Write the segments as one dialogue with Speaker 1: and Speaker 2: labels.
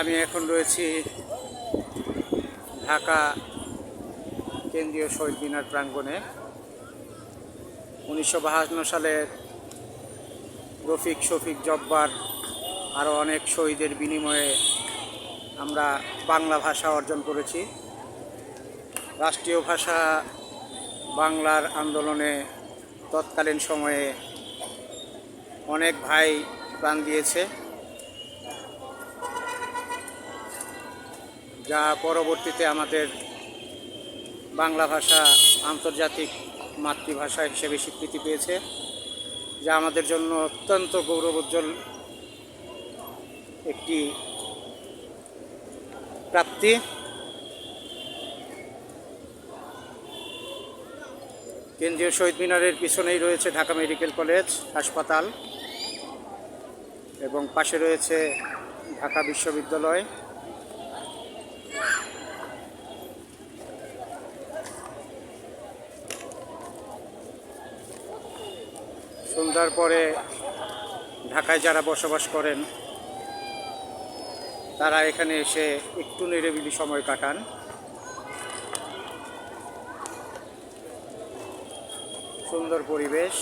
Speaker 1: আমি এখন রয়েছি ঢাকা কেন্দ্রীয় শহীদ মিনার প্রাঙ্গণে। উনিশশো সালের রফিক শফিক জব্বার আরও অনেক শহীদের বিনিময়ে আমরা বাংলা ভাষা অর্জন করেছি। রাষ্ট্রীয় ভাষা বাংলার আন্দোলনে তৎকালীন সময়ে অনেক ভাই প্রাণ দিয়েছে। যা পরবর্তীতে আমাদের বাংলা ভাষা আন্তর্জাতিক মাতৃভাষা হিসেবে স্বীকৃতি পেয়েছে, যা আমাদের জন্য অত্যন্ত গৌরবোজ্জ্বল একটি প্রাপ্তি। কেন্দ্রীয় শহীদ মিনারের পিছনেই রয়েছে ঢাকা মেডিকেল কলেজ, হাসপাতাল, এবং পাশে রয়েছে ঢাকা বিশ্ববিদ্যালয়। সন্ধ্যার পরে ঢাকায় যারা বসবাস করেন, তারা এখানে এসে একটু নিরিবিলি সময় কাটান। সুন্দর পরিবেশ।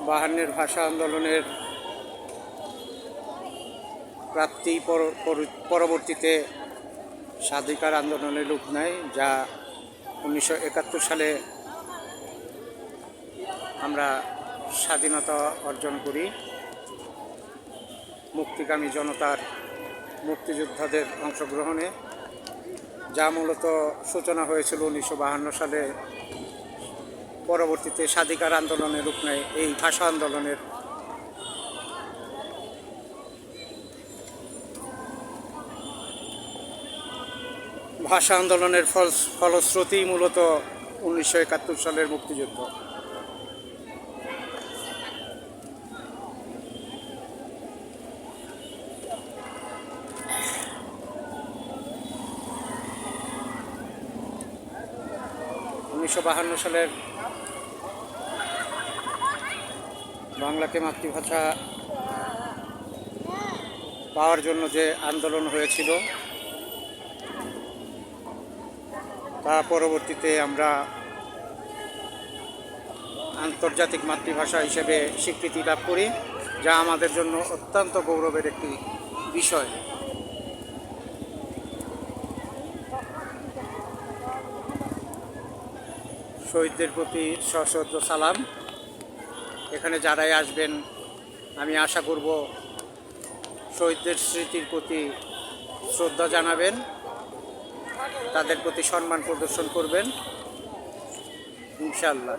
Speaker 1: বাহান্নের ভাষা আন্দোলনের প্রাপ্তি পর- পর- পরবর্তীতে স্বাধিকার আন্দোলনের রূপ নেয়, যা উনিশশো একাত্তর সালে আমরা স্বাধীনতা অর্জন করি। মুক্তিকামী জনতার মুক্তিযোদ্ধাদের অংশগ্রহণে, যা মূলত সূচনা হয়েছিল উনিশশো সালে পরবর্তীতে স্বাধিকার আন্দোলনের রূপ নেয় এই ভাষা আন্দোলনের ভাষা আন্দোলনের ফল ফলশ্রুতি মূলত উনিশশো একাত্তর সালের মুক্তিযুদ্ধ। উনিশশো বাহান্ন সালের বাংলাকে মাতৃভাষা পাওয়ার জন্য যে আন্দোলন হয়েছিল, তা পরবর্তীতে আমরা আন্তর্জাতিক মাতৃভাষা হিসেবে স্বীকৃতি লাভ করি, যা আমাদের জন্য অত্যন্ত গৌরবের একটি বিষয়। শহীদদের প্রতি সশ্রদ্ধ সালাম। এখানে যারাই আসবেন, আমি আশা করব শহীদদের স্মৃতির প্রতি শ্রদ্ধা জানাবেন, তাদের প্রতি সম্মান প্রদর্শন করবেন। ইনশাল্লাহ